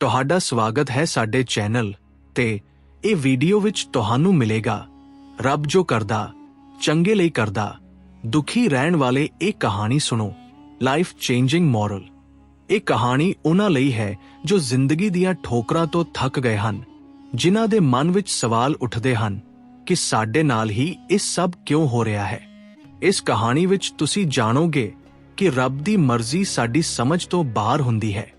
ਤੁਹਾਡਾ ਸਵਾਗਤ ਹੈ ਸਾਡੇ ਚੈਨਲ ਤੇ ਇਹ ਵੀਡੀਓ ਵਿੱਚ ਤੁਹਾਨੂੰ ਮਿਲੇਗਾ। ਰੱਬ ਜੋ ਕਰਦਾ, ਚੰਗੇ ਲਈ ਕਰਦਾ, ਦੁਖੀ ਰਹਿਣ ਵਾਲੇ ਇਹ ਕਹਾਣੀ ਸੁਣੋ। ਲਾਈਫ ਚੇਂਜਿੰਗ ਮੋਰਲ ਇਹ ਕਹਾਣੀ ਉਹਨਾਂ ਲਈ ਹੈ ਜੋ ਜ਼ਿੰਦਗੀ ਦੀਆਂ ਠੋਕਰਾਂ ਤੋਂ ਥੱਕ ਗਏ ਹਨ, ਜਿਨ੍ਹਾਂ ਦੇ ਮਨ ਵਿੱਚ ਸਵਾਲ ਉੱਠਦੇ ਹਨ ਕਿ ਸਾਡੇ ਨਾਲ ਹੀ ਇਹ ਸਭ ਕਿਉਂ ਹੋ ਰਿਹਾ ਹੈ। ਇਸ ਕਹਾਣੀ ਵਿੱਚ ਤੁਸੀਂ ਜਾਣੋਗੇ ਕਿ ਰੱਬ ਦੀ ਮਰਜ਼ੀ ਸਾਡੀ ਸਮਝ ਤੋਂ ਬਾਹਰ ਹੁੰਦੀ ਹੈ।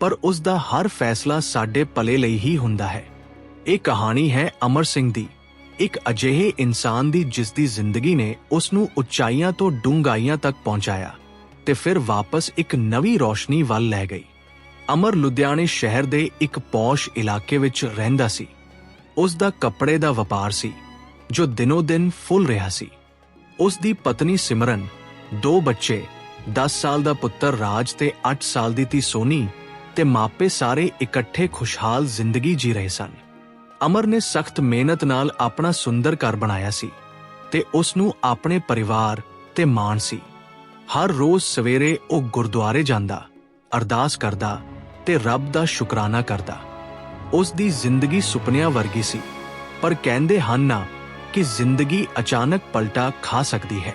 ਪਰ ਉਸ ਦਾ ਹਰ ਫੈਸਲਾ ਸਾਡੇ ਭਲੇ ਲਈ ਹੀ ਹੁੰਦਾ ਹੈ। ਇਹ ਕਹਾਣੀ ਹੈ ਅਮਰ ਸਿੰਘ ਦੀ। ਇੱਕ ਅਜਿਹੇ ਇਨਸਾਨ ਦੀ ਜਿਸ ਦੀ ਜ਼ਿੰਦਗੀ ਨੇ ਉਸ ਨੂੰ ਉਚਾਈਆਂ ਤੋਂ ਡੂੰਘਾਈਆਂ ਤੱਕ ਪਹੁੰਚਾਇਆ ਤੇ ਫਿਰ ਵਾਪਸ ਇੱਕ ਨਵੀਂ ਰੋਸ਼ਨੀ ਵੱਲ ਲੈ ਗਈ। ਅਮਰ ਲੁਧਿਆਣੇ ਸ਼ਹਿਰ ਦੇ ਇੱਕ ਪੌਸ਼ ਇਲਾਕੇ ਵਿੱਚ ਰਹਿੰਦਾ ਸੀ। ਉਸ ਦਾ ਕੱਪੜੇ ਦਾ ਵਪਾਰ ਸੀ, ਜੋ ਦਿਨੋ-ਦਿਨ ਫੁੱਲ ਰਿਹਾ ਸੀ। ਉਸ ਦੀ ਪਤਨੀ ਸਿਮਰਨ, ਦੋ ਬੱਚੇ 10 ਸਾਲ ਦਾ ਪੁੱਤਰ ਰਾਜ ਤੇ 8 ਸਾਲ ਦੀ ਧੀ ਸੋਨੀ ਤੇ ਮਾਪੇ ਸਾਰੇ ਇਕੱਠੇ ਖੁਸ਼ਹਾਲ ਜ਼ਿੰਦਗੀ ਜੀ ਰਹੇ ਸਨ। ਅਮਰ ਨੇ ਸਖਤ ਮਿਹਨਤ ਨਾਲ ਆਪਣਾ ਸੁੰਦਰ ਘਰ ਬਣਾਇਆ ਸੀ ਤੇ ਉਸ ਨੂੰ ਆਪਣੇ ਪਰਿਵਾਰ ਤੇ ਮਾਣ ਸੀ। ਹਰ ਰੋਜ਼ ਸਵੇਰੇ ਉਹ ਗੁਰਦੁਆਰੇ ਜਾਂਦਾ, ਅਰਦਾਸ ਕਰਦਾ ਤੇ ਰੱਬ ਦਾ ਸ਼ੁਕਰਾਨਾ ਕਰਦਾ। ਉਸ ਦੀ ਜ਼ਿੰਦਗੀ ਸੁਪਨਿਆਂ ਵਰਗੀ ਸੀ, ਪਰ ਕਹਿੰਦੇ ਹਨ ਨਾ ਕਿ ਜ਼ਿੰਦਗੀ ਅਚਾਨਕ ਪਲਟਾ ਖਾ ਸਕਦੀ ਹੈ।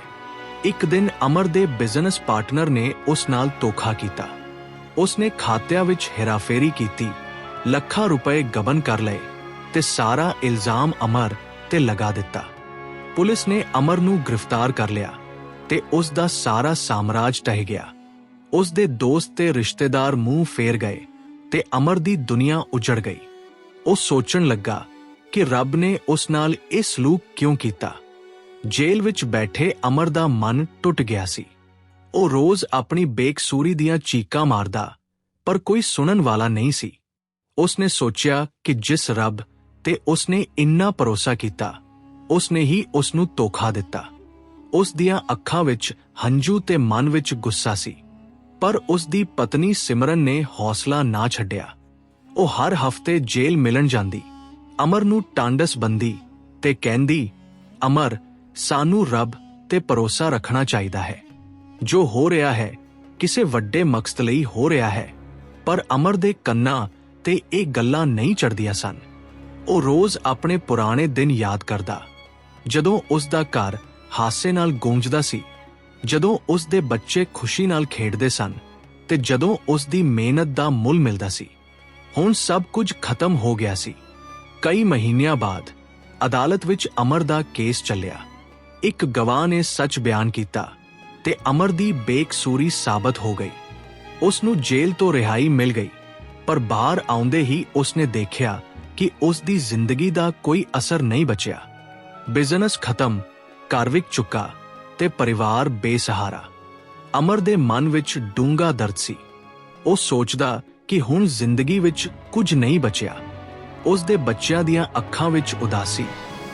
ਇੱਕ ਦਿਨ ਅਮਰ ਦੇ ਬਿਜ਼ਨਸ ਪਾਰਟਨਰ ਨੇ ਉਸ ਨਾਲ ਧੋਖਾ ਕੀਤਾ। ਉਸਨੇ ਖਾਤਿਆਂ ਵਿੱਚ ਹੇਰਾਫੇਰੀ ਕੀਤੀ, ਲੱਖਾਂ ਰੁਪਏ ਗਬਨ ਕਰ ਲਏ ਤੇ ਸਾਰਾ ਇਲਜ਼ਾਮ ਅਮਰ ਤੇ ਲਗਾ ਦਿੱਤਾ। ਪੁਲਿਸ ਨੇ ਅਮਰ ਨੂੰ ਗ੍ਰਿਫਤਾਰ ਕਰ ਲਿਆ ਤੇ ਉਸ ਦਾ ਸਾਰਾ ਸਾਮਰਾਜ ਟਹਿ ਗਿਆ। ਉਸ ਦੇ ਦੋਸਤ ਤੇ ਰਿਸ਼ਤੇਦਾਰ ਮੂੰਹ ਫੇਰ ਗਏ ਤੇ ਅਮਰ ਦੀ ਦੁਨੀਆ ਉਜੜ ਗਈ। ਉਹ ਸੋਚਣ ਲੱਗਾ ਕਿ ਰੱਬ ਨੇ ਉਸ ਨਾਲ ਇਹ ਸਲੂਕ ਕਿਉਂ ਕੀਤਾ। ਜੇਲ੍ਹ ਵਿੱਚ ਬੈਠੇ ਅਮਰ ਦਾ ਮਨ ਟੁੱਟ ਗਿਆ ਸੀ। ਉਹ ਰੋਜ਼ ਆਪਣੀ ਬੇਕਸੂਰੀ ਦੀਆਂ ਚੀਕਾਂ ਮਾਰਦਾ, ਪਰ ਕੋਈ ਸੁਣਨ ਵਾਲਾ ਨਹੀਂ ਸੀ। ਉਸਨੇ ਸੋਚਿਆ ਕਿ ਜਿਸ ਰੱਬ ਤੇ ਉਸਨੇ ਇੰਨਾ ਭਰੋਸਾ ਕੀਤਾ, ਉਸਨੇ ਹੀ ਉਸ ਨੂੰ ਧੋਖਾ ਦਿੱਤਾ। ਉਸ ਦੀਆਂ ਅੱਖਾਂ ਵਿੱਚ ਹੰਝੂ ਤੇ ਮਨ ਵਿੱਚ ਗੁੱਸਾ ਸੀ, ਪਰ ਉਸ ਦੀ ਪਤਨੀ ਸਿਮਰਨ ਨੇ ਹੌਸਲਾ ਨਾ ਛੱਡਿਆ। ਉਹ ਹਰ ਹਫ਼ਤੇ ਜੇਲ੍ਹ ਮਿਲਣ ਜਾਂਦੀ, ਅਮਰ ਨੂੰ ਟਾਂਡਸ ਬੰਦੀ ਤੇ ਕਹਿੰਦੀ, ਅਮਰ, ਸਾਨੂੰ ਰੱਬ ਤੇ ਭਰੋਸਾ ਰੱਖਣਾ ਚਾਹੀਦਾ ਹੈ। ਜੋ ਹੋ ਰਿਹਾ ਹੈ, ਕਿਸੇ ਵੱਡੇ ਮਕਸਦ ਲਈ ਹੋ ਰਿਹਾ ਹੈ, ਪਰ ਅਮਰ ਦੇ ਕੰਨਾਂ ਤੇ ਇਹ ਗੱਲਾਂ ਨਹੀਂ ਚੜਦੀਆਂ ਸਨ। ਉਹ ਰੋਜ਼ ਆਪਣੇ ਪੁਰਾਣੇ ਦਿਨ ਯਾਦ ਕਰਦਾ। ਜਦੋਂ ਉਸ ਦਾ ਘਰ ਹਾਸੇ ਨਾਲ ਗੂੰਜਦਾ ਸੀ, ਜਦੋਂ ਉਸ ਦੇ ਬੱਚੇ ਖੁਸ਼ੀ ਨਾਲ ਖੇਡਦੇ ਸਨ ਤੇ ਜਦੋਂ ਉਸ ਦੀ ਮਿਹਨਤ ਦਾ ਮੁੱਲ ਮਿਲਦਾ ਸੀ, ਹੁਣ ਸਭ ਕੁਝ ਖਤਮ ਹੋ ਗਿਆ ਸੀ। ਕਈ ਮਹੀਨਿਆਂ ਬਾਅਦ ਅਦਾਲਤ ਵਿੱਚ ਅਮਰ ਦਾ ਕੇਸ ਚੱਲਿਆ। ਇੱਕ ਗਵਾਹ ਨੇ ਸੱਚ ਬਿਆਨ ਕੀਤਾ। ਤੇ ਅਮਰ ਦੀ ਬੇਕਸੂਰੀ ਸਾਬਤ ਹੋ ਗਈ। ਉਸ ਨੂੰ ਜੇਲ੍ਹ ਤੋਂ ਰਿਹਾਈ ਮਿਲ ਗਈ, ਪਰ ਬਾਹਰ ਆਉਂਦੇ ਹੀ ਉਸ ਨੇ ਦੇਖਿਆ ਕਿ ਉਸ ਦੀ ਜ਼ਿੰਦਗੀ ਦਾ ਕੋਈ ਅਸਰ ਨਹੀਂ ਬਚਿਆ। ਬਿਜ਼ਨਸ ਖਤਮ, ਘਰ ਵਿੱਚ ਚੁੱਕਾ ਤੇ ਪਰਿਵਾਰ ਬੇਸਹਾਰਾ। ਅਮਰ ਦੇ ਮਨ ਵਿੱਚ ਡੂੰਘਾ ਦਰਦ ਸੀ। ਉਹ ਸੋਚਦਾ ਕਿ ਹੁਣ ਜ਼ਿੰਦਗੀ ਵਿੱਚ ਕੁਝ ਨਹੀਂ ਬਚਿਆ। ਉਸ ਦੇ ਬੱਚਿਆਂ ਦੀਆਂ ਅੱਖਾਂ ਵਿੱਚ ਉਦਾਸੀ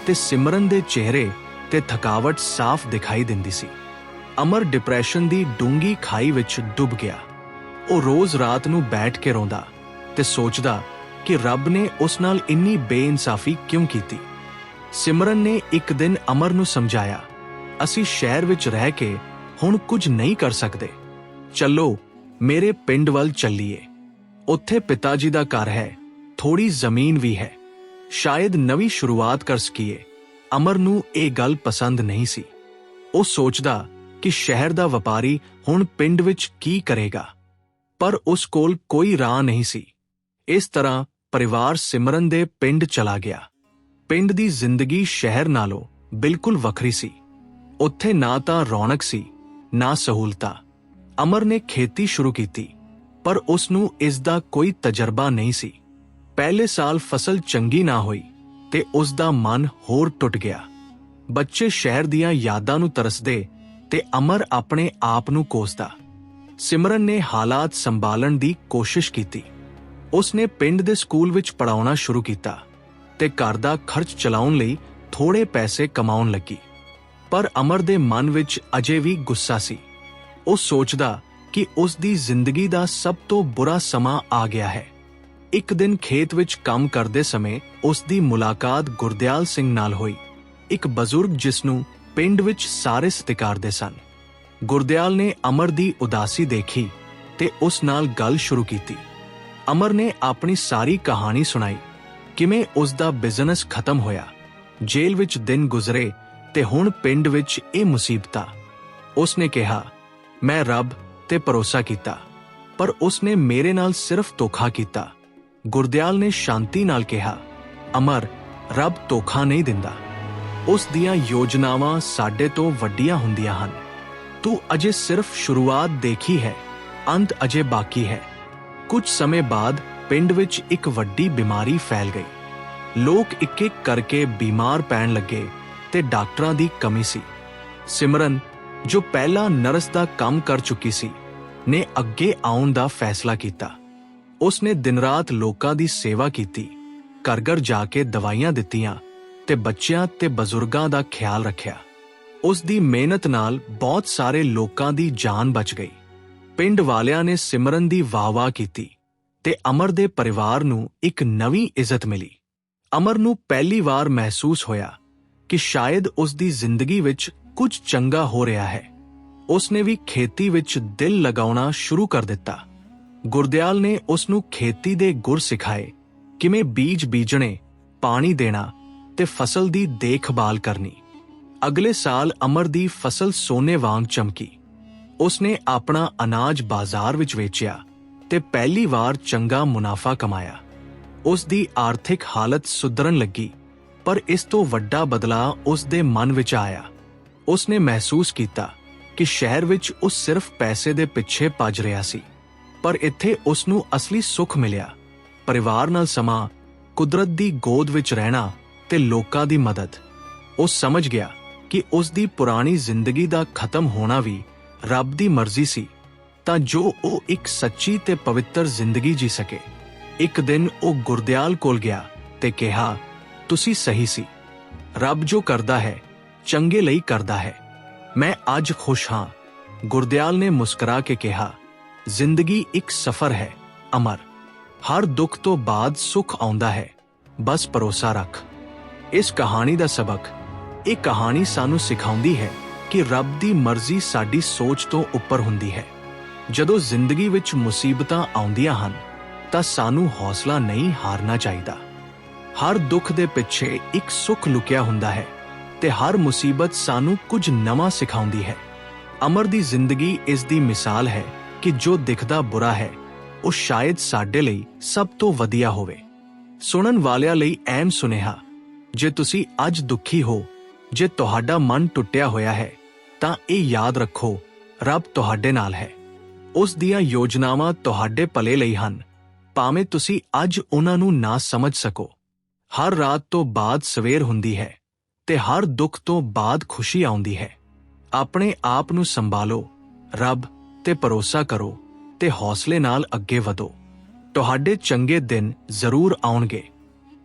ਤੇ ਸਿਮਰਨ ਦੇ ਚਿਹਰੇ ਤੇ ਥਕਾਵਟ ਸਾਫ਼ ਦਿਖਾਈ ਦਿੰਦੀ ਸੀ। ਅਮਰ ਡਿਪਰੈਸ਼ਨ ਦੀ ਡੂੰਗੀ ਖਾਈ ਵਿੱਚ ਡੁੱਬ ਗਿਆ। ਉਹ ਰੋਜ਼ ਰਾਤ ਨੂੰ ਬੈਠ ਕੇ ਰੋਂਦਾ ਤੇ ਸੋਚਦਾ ਕਿ ਰੱਬ ਨੇ ਉਸ ਨਾਲ ਇੰਨੀ ਬੇਇਨਸਾਫੀ ਕਿਉਂ ਕੀਤੀ। ਸਿਮਰਨ ਨੇ ਇੱਕ ਦਿਨ ਅਮਰ ਨੂੰ ਸਮਝਾਇਆ, ਅਸੀਂ ਸ਼ਹਿਰ ਵਿੱਚ ਰਹਿ ਕੇ ਹੁਣ ਕੁਝ ਨਹੀਂ ਕਰ ਸਕਦੇ। ਚੱਲੋ, ਮੇਰੇ ਪਿੰਡ ਵੱਲ ਚੱਲੀਏ। ਉੱਥੇ ਪਿਤਾ ਜੀ ਦਾ ਘਰ ਹੈ ਥੋੜੀ ਜ਼ਮੀਨ ਵੀ ਹੈ। ਸ਼ਾਇਦ ਨਵੀਂ ਸ਼ੁਰੂਆਤ ਕਰ ਸਕੀਏ। ਅਮਰ ਨੂੰ ਇਹ ਗੱਲ ਪਸੰਦ ਨਹੀਂ ਸੀ। ਉਹ ਸੋਚਦਾ ਕਿ ਸ਼ਹਿਰ ਦਾ ਵਪਾਰੀ ਹੁਣ ਪਿੰਡ ਵਿੱਚ ਕੀ ਕਰੇਗਾ। ਪਰ ਉਸ ਕੋਲ ਕੋਈ ਰਾਹ ਨਹੀਂ ਸੀ। ਇਸ ਤਰ੍ਹਾਂ ਪਰਿਵਾਰ ਸਿਮਰਨ ਦੇ ਪਿੰਡ ਚਲਾ ਗਿਆ। ਪਿੰਡ ਦੀ ਜ਼ਿੰਦਗੀ ਸ਼ਹਿਰ ਨਾਲੋਂ ਬਿਲਕੁਲ ਵੱਖਰੀ ਸੀ। ਉੱਥੇ ਨਾ ਤਾਂ ਰੌਣਕ ਸੀ, ਨਾ ਸਹੂਲਤਾਂ। ਅਮਰ ਨੇ ਖੇਤੀ ਸ਼ੁਰੂ ਕੀਤੀ, ਪਰ ਉਸ ਨੂੰ ਇਸ ਦਾ ਕੋਈ ਤਜਰਬਾ ਨਹੀਂ ਸੀ। ਪਹਿਲੇ ਸਾਲ ਫਸਲ ਚੰਗੀ ਨਾ ਹੋਈ ਤੇ ਉਸ ਦਾ ਮਨ ਹੋਰ ਟੁੱਟ ਗਿਆ। ਬੱਚੇ ਸ਼ਹਿਰ ਦੀਆਂ ਯਾਦਾਂ ਨੂੰ ਤਰਸਦੇ ਤੇ ਅਮਰ ਆਪਣੇ ਆਪ ਨੂੰ ਕੋਸਦਾ। ਸਿਮਰਨ ਨੇ ਹਾਲਾਤ ਸੰਭਾਲਣ ਦੀ ਕੋਸ਼ਿਸ਼ ਕੀਤੀ। ਉਸਨੇ ਪਿੰਡ ਦੇ ਸਕੂਲ ਵਿੱਚ ਪੜਾਉਣਾ ਸ਼ੁਰੂ ਕੀਤਾ ਤੇ ਘਰ ਦਾ ਖਰਚ ਚਲਾਉਣ ਲਈ ਥੋੜੇ ਪੈਸੇ ਕਮਾਉਣ ਲੱਗੀ। ਪਰ ਅਮਰ ਦੇ ਮਨ ਵਿੱਚ ਅਜੇ ਵੀ ਗੁੱਸਾ ਸੀ। ਉਹ ਸੋਚਦਾ ਕਿ ਉਸ ਦੀ ਜ਼ਿੰਦਗੀ ਦਾ ਸਭ ਤੋਂ ਬੁਰਾ ਸਮਾਂ ਆ ਗਿਆ ਹੈ। ਇੱਕ ਦਿਨ ਖੇਤ ਵਿੱਚ ਕੰਮ ਕਰਦੇ ਸਮੇਂ ਉਸ ਦੀ ਮੁਲਾਕਾਤ ਗੁਰਦਿਆਲ ਸਿੰਘ ਨਾਲ ਹੋਈ। ਇੱਕ ਬਜ਼ੁਰਗ ਜਿਸ ਨੂੰ ਪਿੰਡ ਵਿੱਚ ਸਾਰੇ ਸਤਿਕਾਰਦੇ ਸਨ। ਗੁਰਦਿਆਲ ਨੇ ਅਮਰ ਦੀ ਉਦਾਸੀ ਦੇਖੀ ਤੇ ਉਸ ਨਾਲ ਗੱਲ ਸ਼ੁਰੂ ਕੀਤੀ। ਅਮਰ ਨੇ ਆਪਣੀ ਸਾਰੀ ਕਹਾਣੀ ਸੁਣਾਈ, ਕਿਵੇਂ ਉਸ ਦਾ ਬਿਜ਼ਨਸ ਖਤਮ ਹੋਇਆ, ਜੇਲ੍ਹ ਵਿੱਚ ਦਿਨ ਗੁਜ਼ਰੇ ਤੇ ਹੁਣ ਪਿੰਡ ਵਿੱਚ ਇਹ ਮੁਸੀਬਤਾਂ ਉਸ ਨੇ ਕਿਹਾ, ਮੈਂ ਰੱਬ ਤੇ ਭਰੋਸਾ ਕੀਤਾ, ਪਰ ਉਸ ਨੇ ਮੇਰੇ ਨਾਲ ਸਿਰਫ ਧੋਖਾ ਕੀਤਾ। ਗੁਰਦਿਆਲ ਨੇ ਸ਼ਾਂਤੀ ਨਾਲ ਕਿਹਾ, ਅਮਰ, ਰੱਬ ਧੋਖਾ ਨਹੀਂ ਦਿੰਦਾ। ਉਸ ਦੀਆਂ ਯੋਜਨਾਵਾਂ ਸਾਡੇ ਤੋਂ ਵੱਡੀਆਂ ਹੁੰਦੀਆਂ ਹਨ। ਤੂੰ ਅਜੇ ਸਿਰਫ ਸ਼ੁਰੂਆਤ ਦੇਖੀ ਹੈ, ਅੰਤ ਅਜੇ ਬਾਕੀ ਹੈ। ਕੁਝ ਸਮੇਂ ਬਾਅਦ ਪਿੰਡ ਵਿੱਚ ਇੱਕ ਵੱਡੀ ਬਿਮਾਰੀ ਫੈਲ ਗਈ। ਲੋਕ ਇੱਕ ਇੱਕ ਕਰਕੇ ਬਿਮਾਰ ਪੈਣ ਲੱਗੇ ਤੇ ਡਾਕਟਰਾਂ ਦੀ ਕਮੀ ਸੀ। ਸਿਮਰਨ, ਜੋ ਪਹਿਲਾਂ ਨਰਸ ਦਾ ਕੰਮ ਕਰ ਚੁੱਕੀ ਸੀ, ਨੇ ਅੱਗੇ ਆਉਣ ਦਾ ਫੈਸਲਾ ਕੀਤਾ। ਉਸਨੇ ਦਿਨ-ਰਾਤ ਲੋਕਾਂ ਦੀ ਸੇਵਾ ਕੀਤੀ, ਘਰ-ਘਰ ਜਾ ਕੇ ਦਵਾਈਆਂ ਦਿੱਤੀਆਂ ਤੇ ਬੱਚਿਆਂ ਤੇ ਬਜ਼ੁਰਗਾਂ ਦਾ ਖਿਆਲ ਰੱਖਿਆ। ਉਸ ਦੀ ਮਿਹਨਤ ਨਾਲ ਬਹੁਤ ਸਾਰੇ ਲੋਕਾਂ ਦੀ ਜਾਨ ਬਚ ਗਈ। ਪਿੰਡ ਵਾਲਿਆਂ ਨੇ ਸਿਮਰਨ ਦੀ ਵਾਹ-ਵਾਹ ਕੀਤੀ ਤੇ ਅਮਰ ਦੇ ਪਰਿਵਾਰ ਨੂੰ ਇੱਕ ਨਵੀਂ ਇੱਜ਼ਤ ਮਿਲੀ। ਅਮਰ ਨੂੰ ਪਹਿਲੀ ਵਾਰ ਮਹਿਸੂਸ ਹੋਇਆ ਕਿ ਸ਼ਾਇਦ ਉਸ ਦੀ ਜ਼ਿੰਦਗੀ ਵਿੱਚ ਕੁਝ ਚੰਗਾ ਹੋ ਰਿਹਾ ਹੈ। ਉਸ ਨੇ ਵੀ ਖੇਤੀ ਵਿੱਚ ਦਿਲ ਲਗਾਉਣਾ ਸ਼ੁਰੂ ਕਰ ਦਿੱਤਾ। ਗੁਰਦਿਆਲ ਨੇ ਉਸ ਨੂੰ ਖੇਤੀ ਦੇ ਗੁਰ ਸਿਖਾਏ, ਕਿਵੇਂ ਬੀਜ ਬੀਜਣੇ, ਪਾਣੀ ਦੇਣਾ ਤੇ ਫਸਲ ਦੀ ਦੇਖਭਾਲ ਕਰਨੀ। ਅਗਲੇ ਸਾਲ ਅਮਰ ਦੀ ਫਸਲ ਸੋਨੇ ਵਾਂਗ ਚਮਕੀ। ਉਸਨੇ ਆਪਣਾ ਅਨਾਜ ਬਾਜ਼ਾਰ ਵਿੱਚ ਵੇਚਿਆ ਤੇ ਪਹਿਲੀ ਵਾਰ ਚੰਗਾ ਮੁਨਾਫਾ ਕਮਾਇਆ। ਉਸ ਦੀ ਆਰਥਿਕ ਹਾਲਤ ਸੁਧਰਨ ਲੱਗੀ, ਪਰ ਇਸ ਤੋਂ ਵੱਡਾ ਬਦਲਾਅ ਉਸ ਦੇ ਮਨ ਵਿੱਚ ਆਇਆ। ਉਸ ਨੇ ਮਹਿਸੂਸ ਕੀਤਾ ਕਿ ਸ਼ਹਿਰ ਵਿੱਚ ਉਹ ਸਿਰਫ ਪੈਸੇ ਦੇ ਪਿੱਛੇ ਭੱਜ ਰਿਹਾ ਸੀ, ਪਰ ਇੱਥੇ ਉਸ ਨੂੰ ਅਸਲੀ ਸੁੱਖ ਮਿਲਿਆ। ਪਰਿਵਾਰ ਨਾਲ ਸਮਾਂ, ਕੁਦਰਤ ਦੀ ਗੋਦ ਵਿੱਚ ਰਹਿਣਾ ਤੇ ਲੋਕਾਂ ਦੀ ਮਦਦ। ਉਹ ਸਮਝ ਗਿਆ ਕਿ ਉਸ ਦੀ ਪੁਰਾਣੀ ਜ਼ਿੰਦਗੀ ਦਾ ਖਤਮ ਹੋਣਾ ਵੀ ਰੱਬ ਦੀ ਮਰਜ਼ੀ ਸੀ। ਤਾਂ ਜੋ ਉਹ ਇੱਕ ਸੱਚੀ ਤੇ ਪਵਿੱਤਰ ਜ਼ਿੰਦਗੀ ਜੀ ਸਕੇ। ਇੱਕ ਦਿਨ ਉਹ ਗੁਰਦਿਆਲ ਕੋਲ ਗਿਆ ਤੇ ਕਿਹਾ, ਤੁਸੀਂ ਸਹੀ ਸੀ। ਰੱਬ ਜੋ ਕਰਦਾ ਹੈ, ਚੰਗੇ ਲਈ ਕਰਦਾ ਹੈ। ਮੈਂ ਅੱਜ ਖੁਸ਼ ਹਾਂ। ਗੁਰਦਿਆਲ ਨੇ ਮੁਸਕਰਾ ਕੇ ਕਿਹਾ, ਜ਼ਿੰਦਗੀ ਇੱਕ ਸਫ਼ਰ ਹੈ, ਅਮਰ। ਹਰ ਦੁੱਖ ਤੋਂ ਬਾਅਦ ਸੁੱਖ ਆਉਂਦਾ ਹੈ। ਬਸ ਭਰੋਸਾ ਰੱਖ। ਇਸ ਕਹਾਣੀ ਦਾ ਸਬਕ, ਇਹ ਕਹਾਣੀ ਸਾਨੂੰ ਸਿਖਾਉਂਦੀ ਹੈ ਕਿ ਰੱਬ ਦੀ ਮਰਜ਼ੀ ਸਾਡੀ ਸੋਚ ਤੋਂ ਉੱਪਰ ਹੁੰਦੀ ਹੈ। ਜਦੋਂ ਜ਼ਿੰਦਗੀ ਵਿੱਚ ਮੁਸੀਬਤਾਂ ਆਉਂਦੀਆਂ ਹਨ, ਤਾਂ ਸਾਨੂੰ ਹੌਸਲਾ ਨਹੀਂ ਹਾਰਨਾ ਚਾਹੀਦਾ। ਹਰ ਦੁੱਖ ਦੇ ਪਿੱਛੇ ਇੱਕ ਸੁੱਖ ਲੁਕਿਆ ਹੁੰਦਾ ਹੈ ਤੇ ਹਰ ਮੁਸੀਬਤ ਸਾਨੂੰ ਕੁਝ ਨਵਾਂ ਸਿਖਾਉਂਦੀ ਹੈ। ਅਮਰ ਦੀ ਜ਼ਿੰਦਗੀ ਇਸ ਦੀ ਮਿਸਾਲ ਹੈ ਕਿ ਜੋ ਦਿਖਦਾ ਬੁਰਾ ਹੈ, ਉਹ ਸ਼ਾਇਦ ਸਾਡੇ ਲਈ ਸਭ ਤੋਂ ਵਧੀਆ ਹੋਵੇ। ਸੁਣਨ ਵਾਲਿਆਂ ਲਈ ਐਮ ਸੁਨੇਹਾ ਜੇ ਤੁਸੀਂ ਅੱਜ ਦੁਖੀ ਹੋ, ਜੇ ਤੁਹਾਡਾ ਮਨ ਟੁੱਟਿਆ ਹੋਇਆ ਹੈ, ਤਾਂ ਇਹ ਯਾਦ ਰੱਖੋ, ਰੱਬ ਤੁਹਾਡੇ ਨਾਲ ਹੈ। ਉਸ ਦੀਆਂ ਯੋਜਨਾਵਾਂ ਤੁਹਾਡੇ ਭਲੇ ਲਈ ਹਨ। ਭਾਵੇਂ ਤੁਸੀਂ ਅੱਜ ਉਹਨਾਂ ਨੂੰ ਨਾ ਸਮਝ ਸਕੋ। ਹਰ ਰਾਤ ਤੋਂ ਬਾਅਦ ਸਵੇਰ ਹੁੰਦੀ ਹੈ ਤੇ ਹਰ ਦੁੱਖ ਤੋਂ ਬਾਅਦ ਖੁਸ਼ੀ ਆਉਂਦੀ ਹੈ। ਆਪਣੇ ਆਪ ਨੂੰ ਸੰਭਾਲੋ, ਰੱਬ, ਤੇ ਭਰੋਸਾ ਕਰੋ, ਤੇ ਹੌਸਲੇ ਨਾਲ ਅੱਗੇ ਵਧੋ। ਤੁਹਾਡੇ ਚੰਗੇ ਦਿਨ ਜ਼ਰੂਰ ਆਉਣਗੇ।